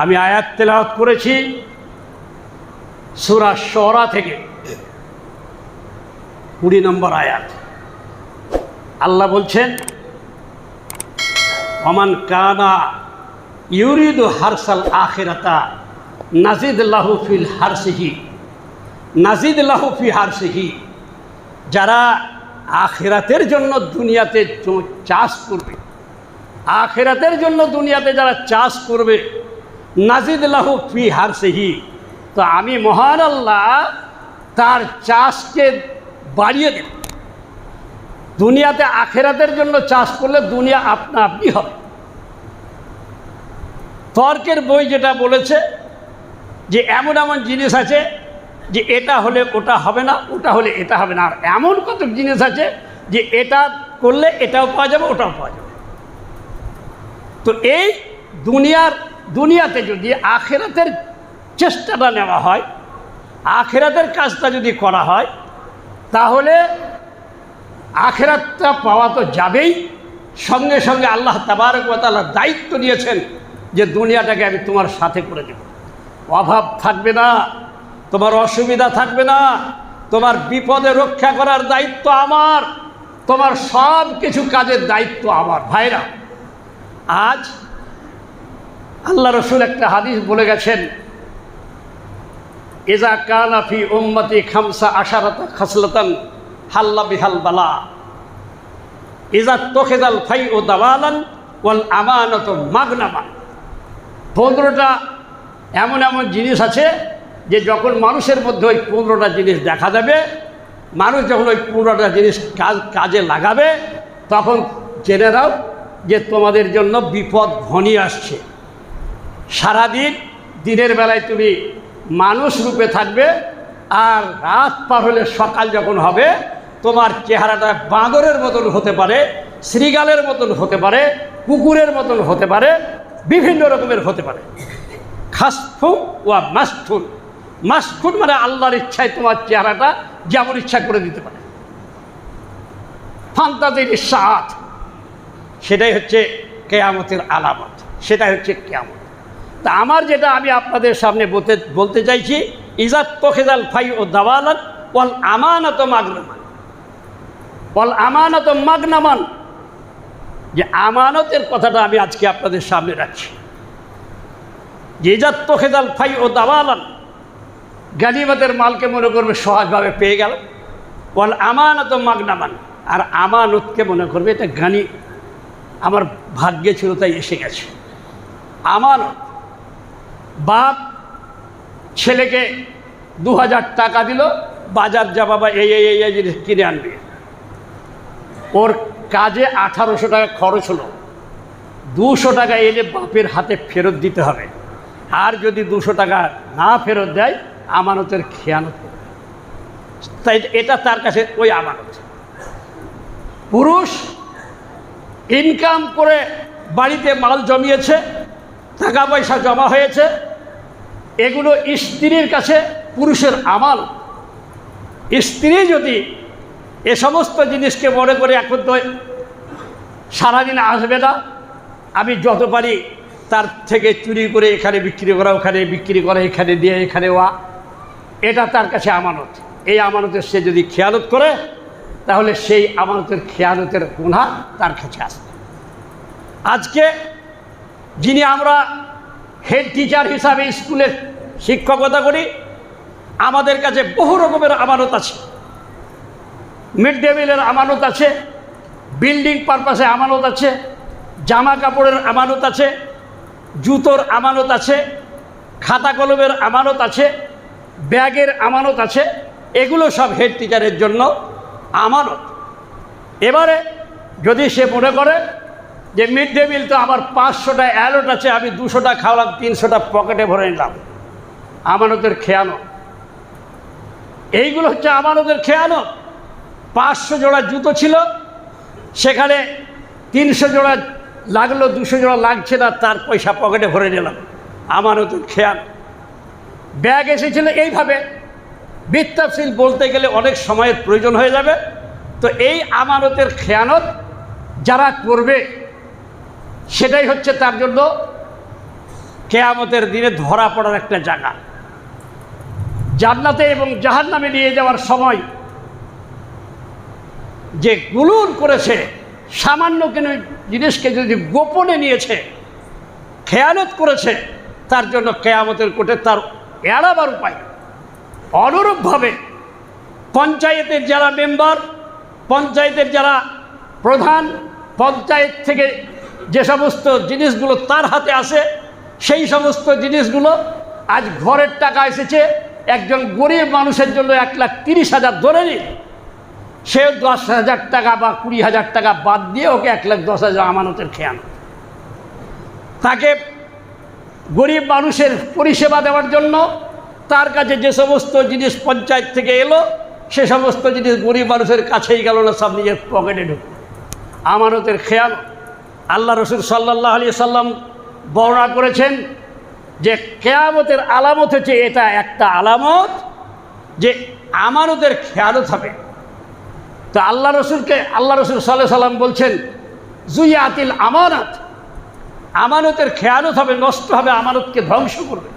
আমি আয়াত তেলাওয়াত করেছি সুরা শরা থেকে। কুড়ি নম্বর আয়াত। আল্লাহ বলছেন অমান কানা ইউরিদু হারসাল আখেরাতা নাজিদ লাহুফিল হারসিহি। নাজিদ লাহুফি হারসিহি। যারা আখেরাতের জন্য দুনিয়াতে চাষ করবে, আখেরাতের জন্য দুনিয়াতে যারা চাষ করবে নাজিদ লাহু ফি হারসিহি। তো আমি মহান আল্লাহ তার চাষকে বাড়িয়ে দেব। দুনিয়াতে আখেরাতের জন্য চাষ করলে দুনিয়া আপনা আপনি হবে। তর্কের বই যেটা বলেছে যে এমন এমন জিনিস আছে যে এটা হলে ওটা হবে না, ওটা হলে এটা হবে না। আর এমন কত জিনিস আছে যে এটা করলে এটাও পাওয়া যাবে, ওটাও পাওয়া যাবে। তো এই দুনিয়ার দুনিয়াতে যদি আখেরাতের চেষ্টাটা নেওয়া হয়, আখেরাতের কাজটা যদি করা হয়, তাহলে আখেরাতটা পাওয়া তো যাবেই। সঙ্গে সঙ্গে আল্লাহ তাবারকতালা দায়িত্ব দিয়েছেন যে দুনিয়াটাকে আমি তোমার সাথে করে দেব। অভাব থাকবে না, তোমার অসুবিধা থাকবে না, তোমার বিপদে রক্ষা করার দায়িত্ব আমার, তোমার সব কিছু কাজের দায়িত্ব আমার। ভাইরা, আজ আল্লাহ রসুল একটা হাদিস বলে গেছেন এজা কানাফি উম্মতি খামসা আশারাতা খাসলাতান হাল্লা বিহাল বালা। ইজা তোখেদাল ফাই ও দাওয়ালান ওয়াল আমানত মাগনামা পনেরোটা এমন এমন জিনিস আছে যে যখন মানুষের মধ্যে ওই পনেরোটা জিনিস দেখা যাবে, মানুষ যখন ওই পনেরোটা জিনিস কাজ, কাজে লাগাবে, তখন জেনে যে তোমাদের জন্য বিপদ ঘনিয়ে আসছে। সারাদিন দিনের বেলায় তুমি মানুষ রূপে থাকবে আর রাত পার হলে সকাল যখন হবে, তোমার চেহারাটা বাঁদরের মতন হতে পারে শ্রীগালের মতন হতে পারে, কুকুরের মতন হতে পারে, বিভিন্ন রকমের হতে পারে। খাসফুন ওয়া মাসফুন। মাসফুন মানে আল্লাহর ইচ্ছায় তোমার চেহারাটা যেমন ইচ্ছা করে দিতে পারে। ফান্তাদের সাত সেটাই হচ্ছে কেয়ামতের আলামত। সেটাই হচ্ছে কেয়ামত। তা আমার যেটা আমি আপনাদের সামনে বলতে বলতে চাইছি, ইজাত তোখেদাল ফাই ও দাওয়ালান, ওয়াল আমানত মাগনামান। ওয়াল আমানত মাগনামান। যে আমানতের কথাটা আমি আজকে আপনাদের সামনে রাখছি। যে ইজাত তোখেদাল ফাই ও দাওয়ালান, গানিমতের মালকে মনে করবে সহজভাবে পেয়ে গেল। ওয়াল আমানত মাগনামান। আর আমানতকে মনে করবে এটা গানি। আমার ভাগ্যে ছিল তাই এসে গেছে। আমানত বাপ ছেলেকে দু হাজার টাকা দিল, বাজার যা বাবা এই এই এই জিনিস কিনে আনবে। ওর কাজে আঠারোশো টাকা খরচ হলো। দুশো টাকা এলে বাপের হাতে ফেরত দিতে হবে। আর যদি দুশো টাকা না ফেরত দেয়, আমানতের খেয়ানত তাই এটা তার কাছে ওই আমানত। পুরুষ ইনকাম করে বাড়িতে মাল জমিয়েছে টাকা পয়সা জমা হয়েছে, এগুলো স্ত্রীর কাছে পুরুষের আমাল। স্ত্রী যদি এ সমস্ত জিনিসকে মনে করে এখন তো সারাদিন আসবে না, আমি যত পারি তার থেকে চুরি করে এখানে বিক্রি করা, ওখানে বিক্রি করা, এখানে দিয়ে, এখানে ওয়া। এটা তার কাছে আমানত। এই আমানতের সে যদি খেয়ালত করে, তাহলে সেই আমানতের খেয়ালতের গুণা তার কাছে আসবে। আজকে যিনি আমরা হেড টিচার হিসাবে স্কুলে শিক্ষকতা করি, আমাদের কাছে বহু রকমের আমানত আছে। মিড ডে মিলের আমানত আছে বিল্ডিং পারপাসে আমানত আছে, জামা কাপড়ের আমানত আছে, জুতোর আমানত আছে, খাতা কলমের আমানত আছে, ব্যাগের আমানত আছে, এগুলো সব হেড টিচারের জন্য আমানত। এবারে যদি সে মনে করে যে মিড ডে মিল তো আমার পাঁচশোটা অ্যালোট আছে, আমি দুশোটা খাওয়ালাম, তিনশোটা পকেটে ভরে নিলাম। আমানতের খেয়ানো এইগুলো হচ্ছে আমানতের খেয়ানো পাঁচশো জোড়া জুতো ছিল, সেখানে তিনশো জোড়া লাগল, দুশো জোড়া লাগছে না, তার পয়সা পকেটে ভরে নিলাম। আমানতের খেয়াল ব্যাগ এসেছিল এইভাবে। বৃত্তাশীল বলতে গেলে অনেক সময়ের প্রয়োজন হয়ে যাবে। তো এই আমানতের খেয়ানত যারা করবে সেটাই হচ্ছে তার জন্য কেয়ামতের দিনে ধরা পড়ার একটা জায়গা। জান্নাতে এবং জাহান্নামে নিয়ে যাওয়ার সময় যে গুলুন করেছে, সামান্য কোনো জিনিসকে যদি গোপনে নিয়েছে খেয়ালত করেছে, তার জন্য কেয়ামতের কোটে তার এড়াবার উপায়। অনুরূপভাবে পঞ্চায়েতের যারা মেম্বার, পঞ্চায়েতের যারা প্রধান, পঞ্চায়েত থেকে যে সমস্ত জিনিসগুলো তার হাতে আসে, সেই সমস্ত জিনিসগুলো আজ ঘরের টাকা এসেছে, একজন গরিব মানুষের জন্য এক লাখ তিরিশ হাজার ধরে নিন সে দশ হাজার টাকা বা কুড়ি হাজার টাকা বাদ দিয়ে ওকে এক লাখ দশ হাজার আমানতের খেয়াল তাকে গরিব মানুষের পরিষেবা দেওয়ার জন্য তার কাছে যে সমস্ত জিনিস পঞ্চায়েত থেকে এলো, সে সমস্ত জিনিস গরিব মানুষের কাছেই গেল না, সব নিজের পকেটে ঢুকলো। আমানতের খেয়াল আল্লাহ রসুল সাল্লাহ আলি সাল্লাম বর্ণনা করেছেন যে কেয়ামতের আলামত হচ্ছে এটা একটা আলামত যে আমানতের খেয়ালত হবে। তো আল্লাহ রসুলকে, আল্লাহ রসুল সাল্লাহ সাল্লাম বলছেন, জুইয়াতিল আমানত। আমানতের খেয়ালত হবে, নষ্ট হবে, আমানতকে ধ্বংস করবে।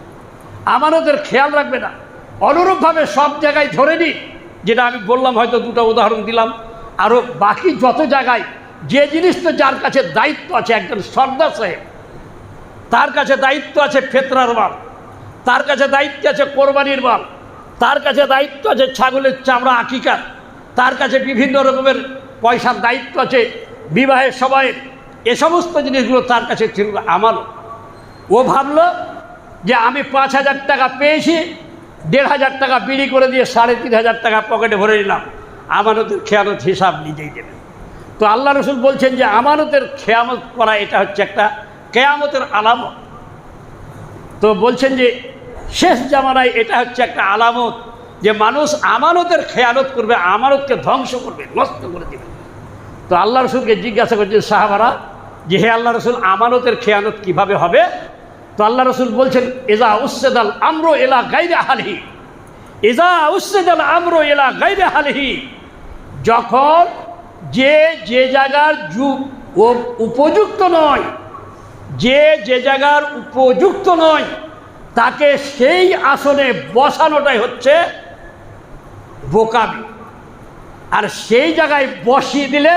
আমানতের খেয়াল রাখবে না। অনুরূপভাবে সব জায়গায় ধরে নিন, যেটা আমি বললাম, হয়তো দুটো উদাহরণ দিলাম। আরও বাকি যত জায়গায় যে জিনিস তো যার কাছে দায়িত্ব আছে, একজন সর্দার সাহেব, তার কাছে দায়িত্ব আছে ফেতরার মাল তার কাছে দায়িত্ব আছে কোরবানির মাল তার কাছে দায়িত্ব আছে ছাগলের চামড়া আকিকার, তার কাছে বিভিন্ন রকমের পয়সার দায়িত্ব আছে বিবাহের সময়ের এ সমস্ত জিনিসগুলো তার কাছে ছিল আমারও ও ভাবলো যে আমি পাঁচ হাজার টাকা পেয়েছি, দেড় হাজার টাকা বিড়ি করে দিয়ে সাড়ে তিন হাজার টাকা পকেটে ভরে নিলাম। আমানতের খেয়ানত হিসাব নিজেই দেবেন তো আল্লাহ রসুল বলছেন যে আমানতের খেয়ামত করা এটা হচ্ছে একটা কেয়ামতের আলামত। তো বলছেন যে শেষ জামানায় এটা হচ্ছে একটা আলামত যে মানুষ আমানতের খেয়ালত করবে, আমানতকে ধ্বংস করবে, নষ্ট করে দেবে। তো আল্লাহ রসুলকে জিজ্ঞাসা করছেন সাহাবারা, যে হে আল্লাহ রসুল, আমানতের খেয়ানত কীভাবে হবে? তো আল্লাহ রসুল বলছেন এজা উচ্ছেদাল আমরো এলা গাইরে হালহি এজা উচ্ছেদাল আমরো এলা গাইরে হালহি যখন যে যে জায়গার যুগ ও উপযুক্ত নয়, যে যে জায়গার উপযুক্ত নয়, তাকে সেই আসনে বসানোটাই হচ্ছে বোকামি। আর সেই জায়গায় বসিয়ে দিলে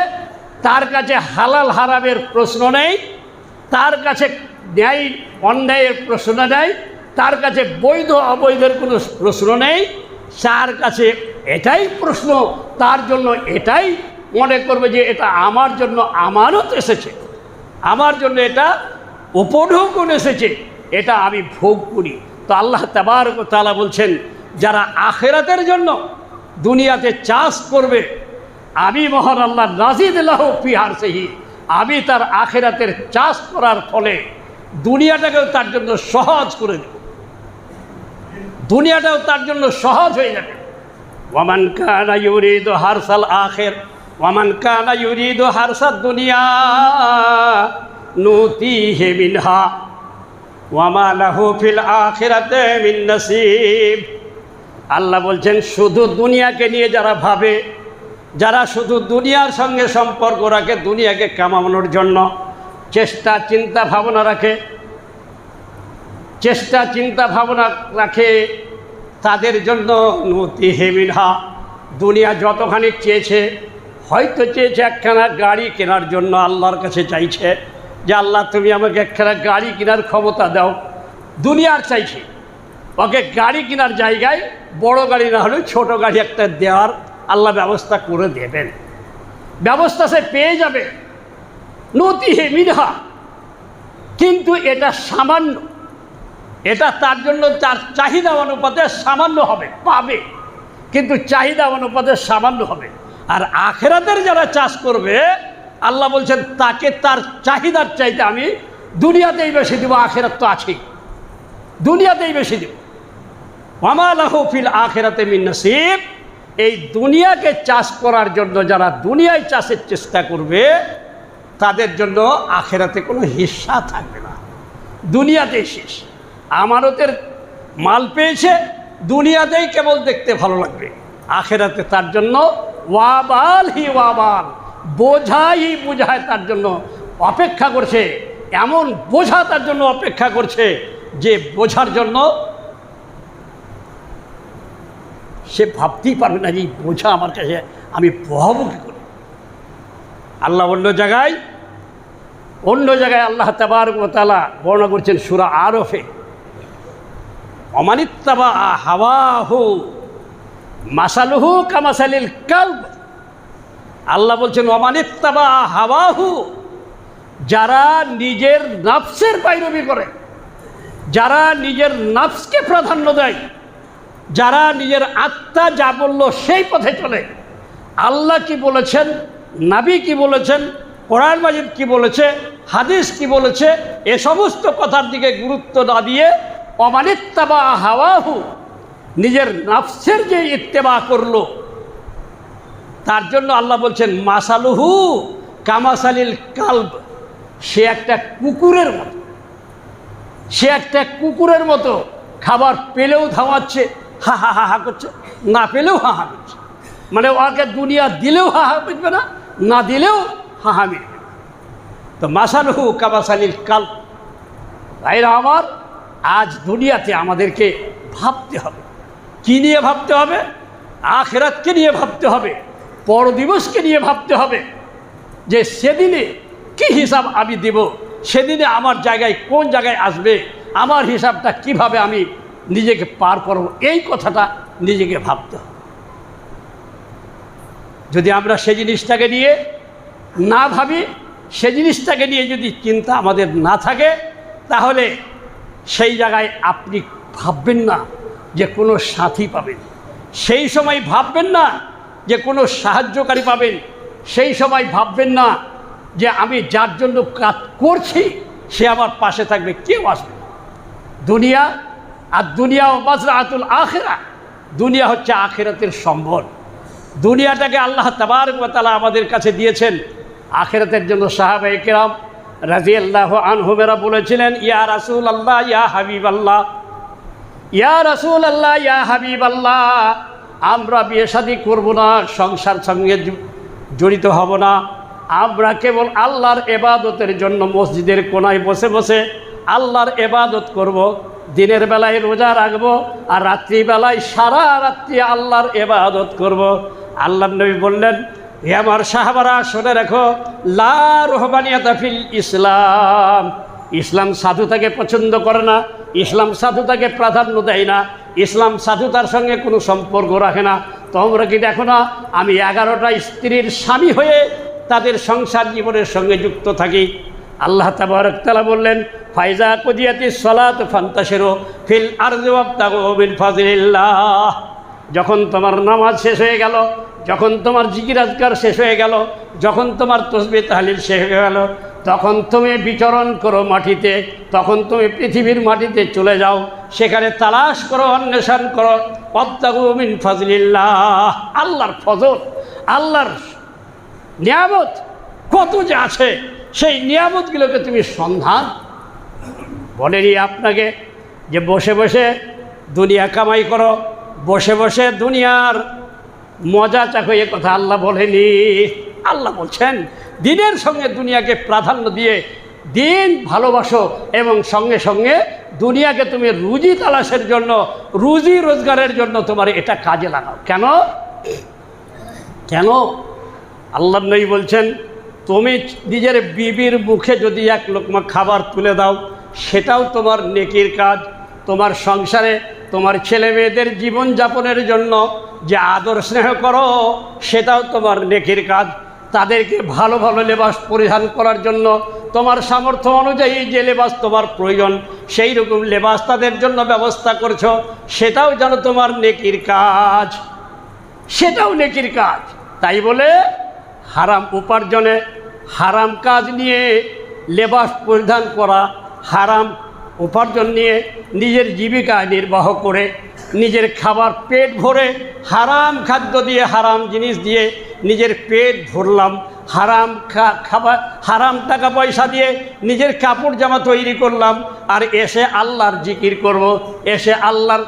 তার কাছে হালাল হারামের প্রশ্ন নেই, তার কাছে ন্যায় অন্যায়ের প্রশ্ন নেই, তার কাছে বৈধ অবৈধের কোনো প্রশ্ন নেই, তার কাছে এটাই প্রশ্ন, তার জন্য এটাই মনে করবে যে এটা আমার জন্য আমানত এসেছে। আমার জন্য এটা উপঢৌকন এসেছে। এটা আমি ভোগ করি। তো আল্লাহ তাবার তালা বলছেন, যারা আখেরাতের জন্য দুনিয়াতে চাষ করবে, আমি মহান আল্লাহ নাজিদুল্লাহ পিহার সেহি আমি তার আখেরাতের চাষ করার ফলে দুনিয়াটাকেও তার জন্য সহজ করে দেব। দুনিয়াটাও তার জন্য সহজ হয়ে যাবে। ওয়ামান কানা ইউরিদ হারসাল আখের ওয়ামান কানা ইউরিদ হারসাদ দুনিয়া, নুতি হে মিনহা ফিল আখিরাতে মিন নসিব। আল্লাহ বলছেন, শুধু দুনিয়াকে নিয়ে যারা ভাবে, যারা শুধু দুনিয়ার সঙ্গে সম্পর্ক রাখে, দুনিয়াকে কামানোর জন্য চেষ্টা, চিন্তা ভাবনা রাখে। চেষ্টা, চিন্তা ভাবনা রাখে, তাদের জন্য নতি হেমিনহা দুনিয়া যতখানি চেয়েছে হয়তো চেয়েছে একখানা গাড়ি কেনার জন্য আল্লাহর কাছে চাইছে যে আল্লাহ, তুমি আমাকে একখানা গাড়ি কেনার ক্ষমতা দাও। দুনিয়ার চাইছে। ওকে গাড়ি কেনার জায়গায় বড় গাড়ি না হলেও ছোট গাড়ি একটা দেওয়ার আল্লাহ ব্যবস্থা করে দেবেন। ব্যবস্থা সে পেয়ে যাবে। নতি হে মিনহা। কিন্তু এটা সামান্য। এটা তার জন্য তার চাহিদা অনুপাতে সামান্য হবে, পাবে। কিন্তু চাহিদা অনুপাতে সামান্য হবে। আর আখেরাতের যারা চাষ করবে, আল্লাহ বলছেন, তাকে তার চাহিদার চাইতে আমি দুনিয়াতেই বেশি দেবো, আখেরাত তো আছেই। দুনিয়াতেই বেশি দেব। মামালাহ ফিল আখেরাতে মিন নসিব। এই দুনিয়াকে চাষ করার জন্য যারা দুনিয়ায় চাষের চেষ্টা করবে, তাদের জন্য আখেরাতে কোনো হিস্সা থাকবে না। দুনিয়াতেই শেষ। আমানতের মাল পেয়েছে, দুনিয়াতেই কেবল দেখতে ভালো লাগবে। আখেরাতে তার জন্য ওয়াবাল হি ওয়াবাল। বোঝাই বোঝায় তার জন্য অপেক্ষা করছে। এমন বোঝা তার জন্য অপেক্ষা করছে যে বোঝার জন্য সে ভাবতেই পারবে না যে বোঝা আমার কাছে, আমি বহাবো কী করে? আল্লাহ অন্য জায়গায় অন্য জায়গায় আল্লাহ তাবার তালা বর্ণনা করছেন সুরা আরফে। অমানিত্তাবা হাওয়াহু। মাসালুহু কামাসালিল কালব। আল্লাহ বলছেন অমানিত্তাবা হাওয়াহু যারা নিজের নাফসের পাইরবি করে, যারা নিজের নাফসকে প্রাধান্য দেয়, যারা নিজের আত্মা যা বলল সেই পথে চলে। আল্লাহ কি বলেছেন, নাবি কি বলেছেন, কোরআন মাজিদ কি বলেছে, হাদিস কি বলেছে, এ সমস্ত কথার দিকে গুরুত্ব না দিয়ে অমানিত্তাবা হাওয়াহু নিজের নাফসের যে ইত্তেবা করল, তার জন্য আল্লাহ বলছেন, মাসালুহু কামাসালিল কালব, সে একটা কুকুরের মতো। সে একটা কুকুরের মতো খাবার পেলেও ধাওয়াচ্ছে, হা হা হা হা করছে, না পেলেও হা হা করছে। মানে ওকে দুনিয়া দিলেও হা হা মিটবে না না দিলেও হা হা মিটবে। তো মাসালহু কাবাসালিল কাল ভাইরা আমার, আজ দুনিয়াতে আমাদেরকে ভাবতে হবে। কি নিয়ে ভাবতে হবে? আখেরাতকে নিয়ে ভাবতে হবে। পরদিবসকে নিয়ে ভাবতে হবে যে সেদিনে কি হিসাব আমি দেব? সেদিনে আমার জায়গায় কোন জায়গায় আসবে? আমার হিসাবটা কীভাবে আমি নিজেকে পার করব? এই কথাটা নিজেকে ভাবতে হবে। যদি আমরা সে জিনিসটাকে নিয়ে না ভাবি, সে জিনিসটাকে নিয়ে যদি চিন্তা আমাদের না থাকে, তাহলে সেই জায়গায় আপনি ভাববেন না। যে কোনো সাথী পাবেন। সেই সময় ভাববেন না যে কোনো সাহায্যকারী পাবেন। সেই সময় ভাববেন না যে আমি যার জন্য কাজ করছি, সে আমার পাশে থাকবে, কেউ আসবে। দুনিয়া আর দুনিয়া ও মাজরাতুল আখেরা, দুনিয়া হচ্ছে আখেরাতের সম্বল। দুনিয়াটাকে আল্লাহ তাবার তালা আমাদের কাছে দিয়েছেন। আখেরাতের জন্য সাহাবাই কেরাম রাজি আল্লাহ আনহুমেরা বলেছিলেন, ইয়া রাসুল আল্লাহ ইয়া হাবিব আল্লাহ ইয়া রাসুল আল্লাহ ইয়া হাবিব আল্লাহ আমরা বিয়ে শাদি করব না, সংসার সঙ্গে জড়িত হব না আমরা কেবল আল্লাহর এবাদতের জন্য মসজিদের কোনায় বসে বসে আল্লাহর এবাদত করব। দিনের বেলায় রোজা রাখব আর রাত্রিবেলায় সারা রাত্রি আল্লাহর এবাদত করব। আল্লাহ নবী বললেন, হে আমার সাহাবারা, শুনে রাখো, লা রহবানিয়াতা ফিল ইসলাম ইসলাম সাধুতাকে পছন্দ করে না ইসলাম সাধুতাকে প্রাধান্য দেয় না, ইসলাম সাধুতার সঙ্গে কোনো সম্পর্ক রাখে না। তোমরা কি দেখো না, আমি এগারোটা স্ত্রীর স্বামী হয়ে তাদের সংসার জীবনের সঙ্গে যুক্ত থাকি। আল্লাহ তাবারকতালা বললেন, ফাইজা কদিয়াতি সলাত ফান্তাসেরো ফিল আর ফাজিল্লাহ যখন তোমার নামাজ শেষ হয়ে গেল, যখন তোমার জিকিরাজগার শেষ হয়ে গেল, যখন তোমার তসবি তাহলিল শেষ হয়ে গেল তখন তুমি বিচরণ করো মাটিতে, তখন তুমি পৃথিবীর মাটিতে চলে যাও, সেখানে তালাশ করো, অন্বেষণ করো। পদ্মাগুমিন ফজলিল্লাহ। আল্লাহর ফজল, আল্লাহর নিয়ামত কত যে আছে, সেই নিয়ামতগুলোকে তুমি সন্ধান। বলেনি আপনাকে যে বসে বসে দুনিয়া কামাই করো, বসে বসে দুনিয়ার মজা চাকো এ কথা আল্লাহ বলেনি। আল্লাহ বলছেন দিনের সঙ্গে দুনিয়াকে প্রাধান্য দিয়ে দিন ভালোবাসো এবং সঙ্গে সঙ্গে দুনিয়াকে তুমি রুজি তালাশের জন্য, রুজি রোজগারের জন্য তোমার এটা কাজে লাগাও। কেন? কেন? আল্লাহ নবী বলছেন, তুমি নিজের বিবির মুখে যদি এক লোকমা খাবার তুলে দাও, সেটাও তোমার নেকির কাজ। তোমার সংসারে তোমার ছেলে মেয়েদের জীবনযাপনের জন্য যে আদর স্নেহ করো, সেটাও তোমার নেকির কাজ। তাদেরকে ভালো ভালো লেবাস পরিধান করার জন্য তোমার সামর্থ্য অনুযায়ী যে লেবাস তোমার প্রয়োজন, সেই রকম লেবাস তাদের জন্য ব্যবস্থা করছ, সেটাও যেন তোমার নেকির কাজ। সেটাও নেকির কাজ। তাই বলে হারাম উপার্জনে হারাম কাজ নিয়ে লেবাস পরিধান করা, হারাম উপার্জন নিয়ে নিজের জীবিকা নির্বাহ করে, নিজের খাবার পেট ভরে হারাম খাদ্য দিয়ে, হারাম জিনিস দিয়ে নিজের পেট ভরলাম, হারাম খা- খাবার হারাম টাকা পয়সা দিয়ে নিজের কাপড় জামা তৈরি করলাম, আর এসে আল্লাহর জিকির করব, এসে আল্লাহর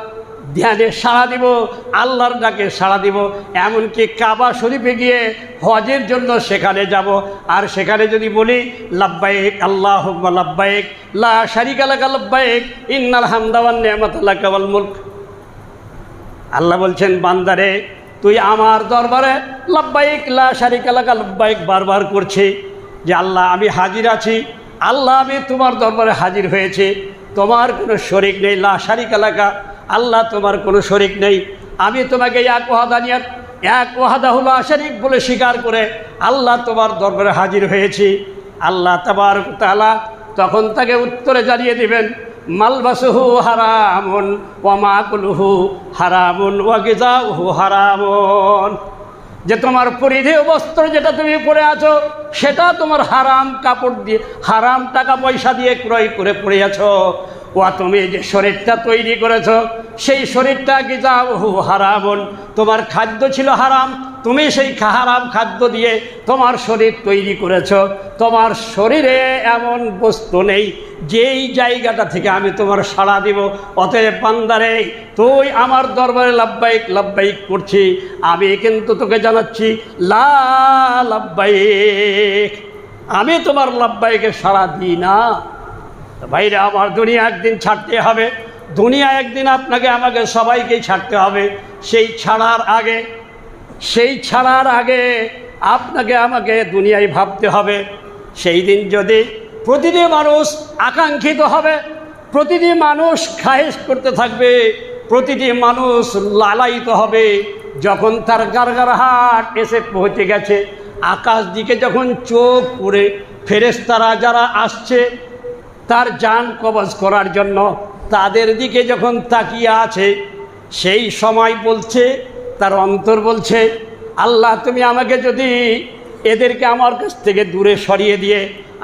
ধ্যানে সাড়া দিব, আল্লাহর ডাকে সাড়া দিব, এমনকি কাবা শরীফে গিয়ে হজের জন্য সেখানে যাব, আর সেখানে যদি বলি লাব্বাইক আল্লাহ লাব্বাইক লা শারিক আলাকা লাব্বাইক ইন্নাল হামদাওয়ান নেমাত আল্লাহ কাবাল আল্লাহ বলছেন, বান্দারে তুই আমার দরবারে লাব্বাইক, লা শারিক আলাকা লাব্বাইক বারবার করছে যে আল্লাহ, আমি হাজির আছি। আল্লাহ, আমি তোমার দরবারে হাজির হয়েছে। তোমার কোনো শরিক নেই, লা শারিক এলাকা আল্লাহ, তোমার কোনো শরিক নেই। আমি তোমাকে এক ওহাদা নিয়ে এক ওয়াহাদাহুল আশারিক বলে স্বীকার করে আল্লাহ তোমার দরবারে হাজির হয়েছি। আল্লাহ তাবার তালা তখন তাকে উত্তরে জানিয়ে দিবেন মালবাসুহু হারামুন ওয়ামাকুলুহু হারামুন ওয়াগিজাহু হারামন। যে তোমার পরিধেয় বস্ত্র যেটা তুমি পরে আছো, সেটা তোমার হারাম কাপড় দিয়ে, হারাম টাকা পয়সা দিয়ে ক্রয় করে পরে আছো। ও তুমি যে শরীরটা তৈরি করেছ, সেই শরীরটা কি যাও হারামন। তোমার খাদ্য ছিল হারাম, তুমি সেই হারাম খাদ্য দিয়ে তোমার শরীর তৈরি করেছ। তোমার শরীরে এমন বস্তু নেই, যেই জায়গাটা থেকে আমি তোমার সাড়া দিব। অতএব পান্দারে তুই আমার দরবারে লাভবাহিক লাভবাহিক করছি। আমি কিন্তু তোকে জানাচ্ছি, লা লাভবাহিক আমি তোমার লাভবাহিকে সাড়া দিই না। ভাইরা, আমার দুনিয়া একদিন ছাড়তে হবে। দুনিয়া একদিন আপনাকে, আমাকে সবাইকেই ছাড়তে হবে। সেই ছাড়ার আগে, সেই ছাড়ার আগে আপনাকে, আমাকে দুনিয়ায় ভাবতে হবে। সেই দিন যদি প্রতিটি মানুষ আকাঙ্ক্ষিত হবে, প্রতিটি মানুষ খায়েশ করতে থাকবে, প্রতিটি মানুষ লালায়িত হবে। যখন তার গারগার হাট এসে পৌঁছে গেছে, আকাশ দিকে যখন চোখ পড়ে ফেরেস্তারা যারা আসছে তার যান কবজ করার জন্য তাদের দিকে যখন তাকিয়ে আছে, সেই সময় বলছে, তার অন্তর বলছে, আল্লাহ, তুমি আমাকে যদি এদেরকে আমার কাছ থেকে দূরে সরিয়ে দিয়ে,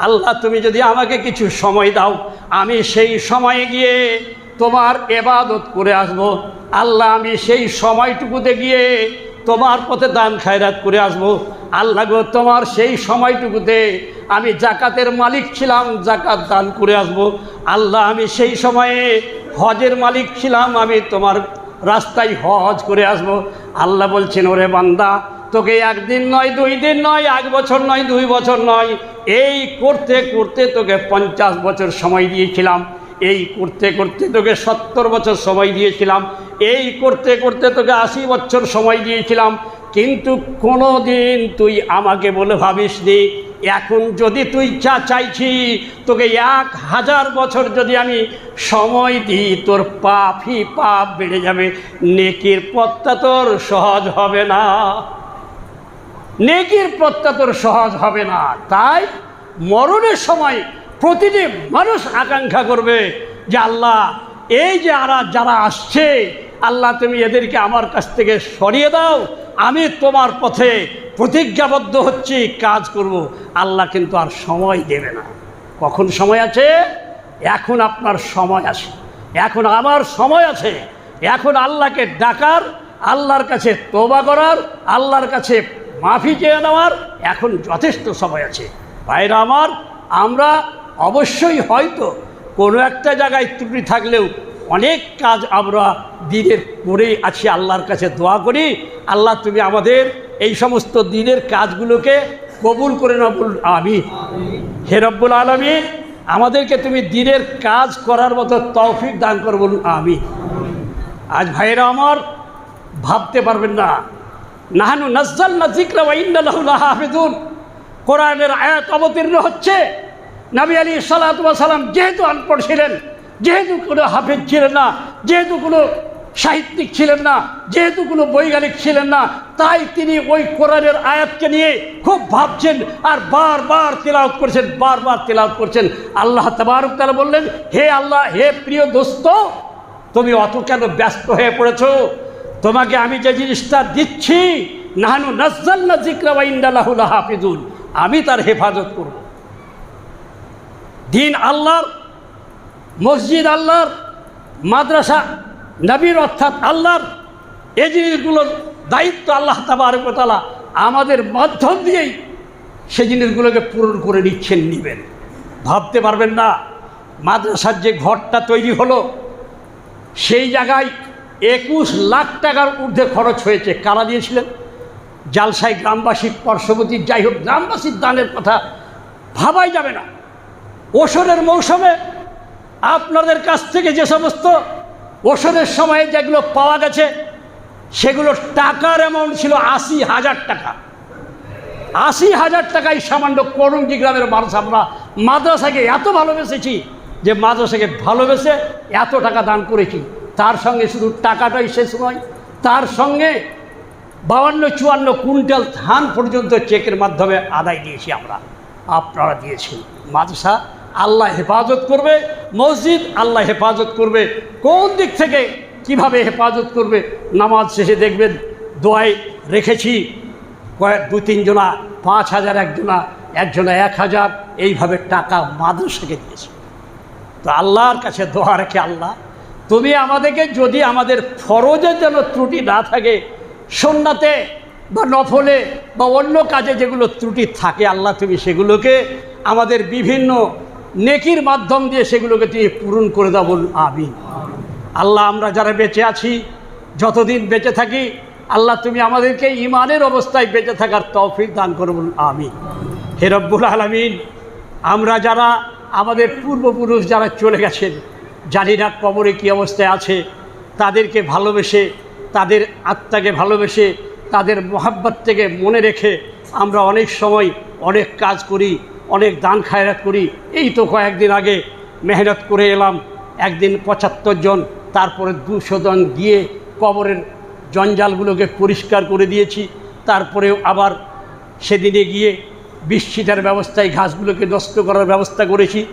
আল্লাহ, তুমি যদি আমাকে কিছু সময় দাও, আমি সেই সময়ে গিয়ে তোমার এবাদত করে আসব। আল্লাহ, আমি সেই সময়টুকুতে গিয়ে তোমার পথে দান খায়রাত করে আসব। আল্লাহ গো, তোমার সেই সময়টুকুতে আমি জাকাতের মালিক ছিলাম, জাকাত দান করে আসব। আল্লাহ, আমি সেই সময়ে হজের মালিক ছিলাম, আমি তোমার রাস্তায় হজ করে আসব। আল্লাহ বলছেন, ওরে বান্দা, তোকে একদিন নয়, দুই দিন নয়, এক বছর নয়, দুই বছর নয়, এই করতে করতে তোকে পঞ্চাশ বছর সময় দিয়েছিলাম। এই করতে করতে তোকে সত্তর বছর সময় দিয়েছিলাম। এই করতে করতে তোকে আশি বছর সময় দিয়েছিলাম। কিন্তু কোনো দিন তুই আমাকে বলে ভাবিস নি এখন যদি তুই চা চাইছি, তোকে এক হাজার বছর যদি আমি সময় দিই, তোর পাপই পাপ বেড়ে যাবে। নেকির পথটা তোর সহজ হবে না। নেকির পথটা তোর সহজ হবে না। তাই মরণের সময় প্রতিটি মানুষ আকাঙ্ক্ষা করবে যে, আল্লাহ, এই যে আরা যারা আসছে, আল্লাহ তুমি এদেরকে আমার কাছ থেকে সরিয়ে দাও আমি তোমার পথে প্রতিজ্ঞাবদ্ধ হচ্ছি, কাজ করব। আল্লাহ কিন্তু আর সময় দেবে না। কখন সময় আছে? এখন আপনার সময় আছে। এখন আমার সময় আছে। এখন আল্লাহকে ডাকার, আল্লাহর কাছে তোবা করার, আল্লাহর কাছে মাফি চেয়ে নেওয়ার এখন যথেষ্ট সময় আছে। ভাইরা আমার, আমরা অবশ্যই হয়তো কোনো একটা জায়গায় ত্রুটি থাকলেও অনেক কাজ আমরা দিনের করেই আছি, আল্লাহর কাছে দোয়া করি। আল্লাহ তুমি আমাদের এই সমস্ত দিনের কাজগুলোকে কবুল করে না বলুন আমি হে রব্বুল আলমী আমাদেরকে তুমি দিনের কাজ করার মতো তৌফিক দান কর বলুন আমি আজ ভাইরা আমার, ভাবতে পারবেন না। নাহানু নজ্জাল না জিক্রা ওয়াইন্দাল্লাহ হাফিজুন কোরআনের আয়াত অবতীর্ণ হচ্ছে। নবী আলী সাল্লাম যেহেতু আনপড় ছিলেন যেহেতু কোনো হাফেজ ছিলেন না, যেহেতু কোনো সাহিত্যিক ছিলেন না, যেহেতু কোনো বৈজ্ঞানিক ছিলেন না, তাই তিনি ওই কোরআনের আয়াতকে নিয়ে খুব ভাবছেন আর বারবার তেলাওত করছেন, বারবার তেলাওত করছেন। আল্লাহ তবারক তারা বললেন, হে আল্লাহ, হে প্রিয় দোস্ত, তুমি অত কেন ব্যস্ত হয়ে পড়েছো? তোমাকে আমি যে জিনিসটা দিচ্ছি, নাহানু নজ্জাল না জিক্রা ওয়াইন্দাল্লাহুল হাফিজুল আমি তার হেফাজত করব। দিন আল্লাহর মসজিদ আল্লাহর, মাদ্রাসা, নবীর অর্থাৎ আল্লাহর, এই জিনিসগুলোর দায়িত্ব আল্লাহ তাবারকতালা আমাদের মাধ্যম দিয়েই সেই জিনিসগুলোকে পূরণ করে নিচ্ছেন, নিবেন। ভাবতে পারবেন না, মাদ্রাসার যে ঘরটা তৈরি হলো, সেই জায়গায় একুশ লাখ টাকার ঊর্ধ্বে খরচ হয়েছে। কারা দিয়েছিলেন? জালসাই গ্রামবাসী, পার্শ্ববর্তী, যাই হোক, গ্রামবাসীর দানের কথা ভাবাই যাবে না। ওষুধের মৌসুমে আপনাদের কাছ থেকে যে সমস্ত ওষুধের সময়ে যেগুলো পাওয়া গেছে, সেগুলো টাকার অ্যামাউন্ট ছিল আশি হাজার টাকা। আশি হাজার টাকায় সামান্য করঙ্গি গ্রামের মানুষ, আমরা মাদ্রাসাকে এত ভালোবেসেছি যে মাদ্রাসাকে ভালোবেসে এত টাকা দান করেছি। তার সঙ্গে শুধু টাকাটাই শেষ নয়, তার সঙ্গে বাউান্ন চুয়ান্ন কুইন্টাল ধান পর্যন্ত চেকের মাধ্যমে আদায় দিয়েছি আমরা। আপনারা দিয়েছেন। মাদ্রাসা আল্লাহ হেফাজত করবে, মসজিদ আল্লাহ হেফাজত করবে। কোন দিক থেকে কীভাবে হেফাজত করবে? নামাজ শেষে দেখবেন দোয়ায় রেখেছি, কয়েক, দু তিনজনা পাঁচ হাজার একজনা একজনা এক হাজার, এইভাবে টাকা মাদ্রাসাকে দিয়েছে। তো আল্লাহর কাছে দোয়া রেখে আল্লাহ, তুমি আমাদেরকে যদি আমাদের ফরজের যেন ত্রুটি না থাকে, সন্নাতে বা নফলে বা অন্য কাজে যেগুলো ত্রুটি থাকে, আল্লাহ তুমি সেগুলোকে আমাদের বিভিন্ন নেকির মাধ্যম দিয়ে সেগুলোকে তুমি পূরণ করে দেব আমিন। আল্লাহ, আমরা যারা বেঁচে আছি, যতদিন বেঁচে থাকি, আল্লাহ তুমি আমাদেরকে ইমানের অবস্থায় বেঁচে থাকার তৌফিক দান করো বলুন, আমিন। হে রব্বুল আলমিন, আমরা যারা, আমাদের পূর্বপুরুষ যারা চলে গেছেন, জানি না কবরে কী অবস্থায় আছে, তাদেরকে ভালোবেসে, তাদের আত্মাকে ভালোবেসে, তাদের মহাব্বত থেকে মনে রেখে আমরা অনেক সময় অনেক কাজ করি অনেক দান খায়রাত করি। এই তো কয়েকদিন আগে মেহনত করে এলাম। একদিন পঁচাত্তর জন, তারপরে দুশো জন গিয়ে কবরের জঞ্জালগুলোকে পরিষ্কার করে দিয়েছি। তারপরেও আবার সেদিনে গিয়ে বৃষ্টিটার ব্যবস্থায় ঘাসগুলোকে নষ্ট করার ব্যবস্থা করেছি।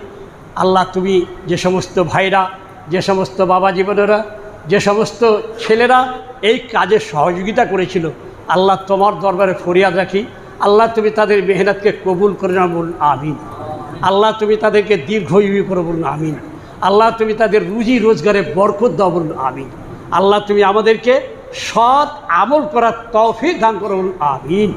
আল্লাহ তুমি যে সমস্ত ভাইরা, যে সমস্ত বাবা জীবনেরা, যে সমস্ত ছেলেরা এই কাজে সহযোগিতা করেছিল, আল্লাহ তোমার দরবারে ফরিয়াদ রাখি। আল্লাহ তুমি তাদের মেহনতকে কবুল করে না বলুন, আমিন। আল্লাহ তুমি তাদেরকে দীর্ঘয়ী করে বলুন, আমিন। আল্লাহ তুমি তাদের রুজি রোজগারে বরকত দাও বলুন, আমিন। আল্লাহ তুমি আমাদেরকে সৎ আমল করার তৌফিক দান করো বলুন, আমিন।